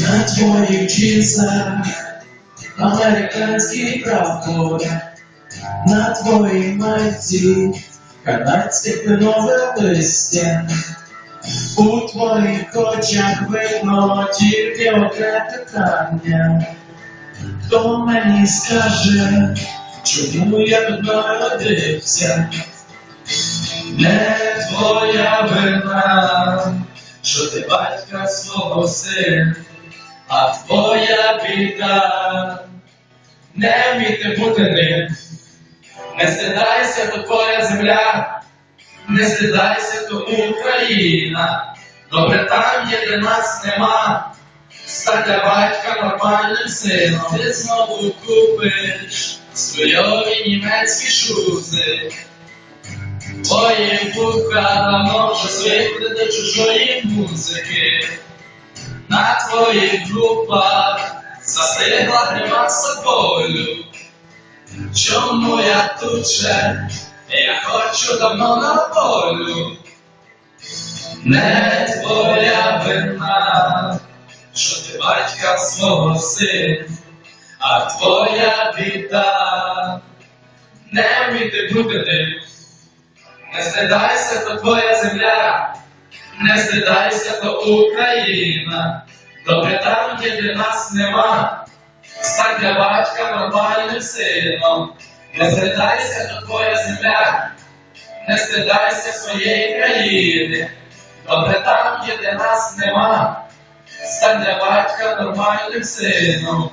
На твоїх джинсах американський прапор, на твоїй майці канадське кленове листя. У твоїх очах видно тільки одне питання. Хто мені скаже, чому я народився? Не твоя вина, що ти батька свого сина, а твоя біда. Не вміти бути ним, не стидайся, то твоя земля, не стидайся, то Україна. Добре там є, де нас нема. Стань для батька нормальним сином, ти знову купиш свойові німецькі шузи. Твої вуха вже звикли до чужої музики. На твоїх групах застигла грима собою. Чому я тут ще? Я хочу давно на волю. Не твоя вина, що ти батька свого сина, а твоя біда. Не вміти бути. Не стидайся, то твоя земля, не стидайся, то Україна. Добре там, де для нас нема. Стань для батька нормальним сином. Не стидайся, то твоя земля, не стидайся своєї країни. Добре там, де для нас нема. Стань для батька нормальним сином.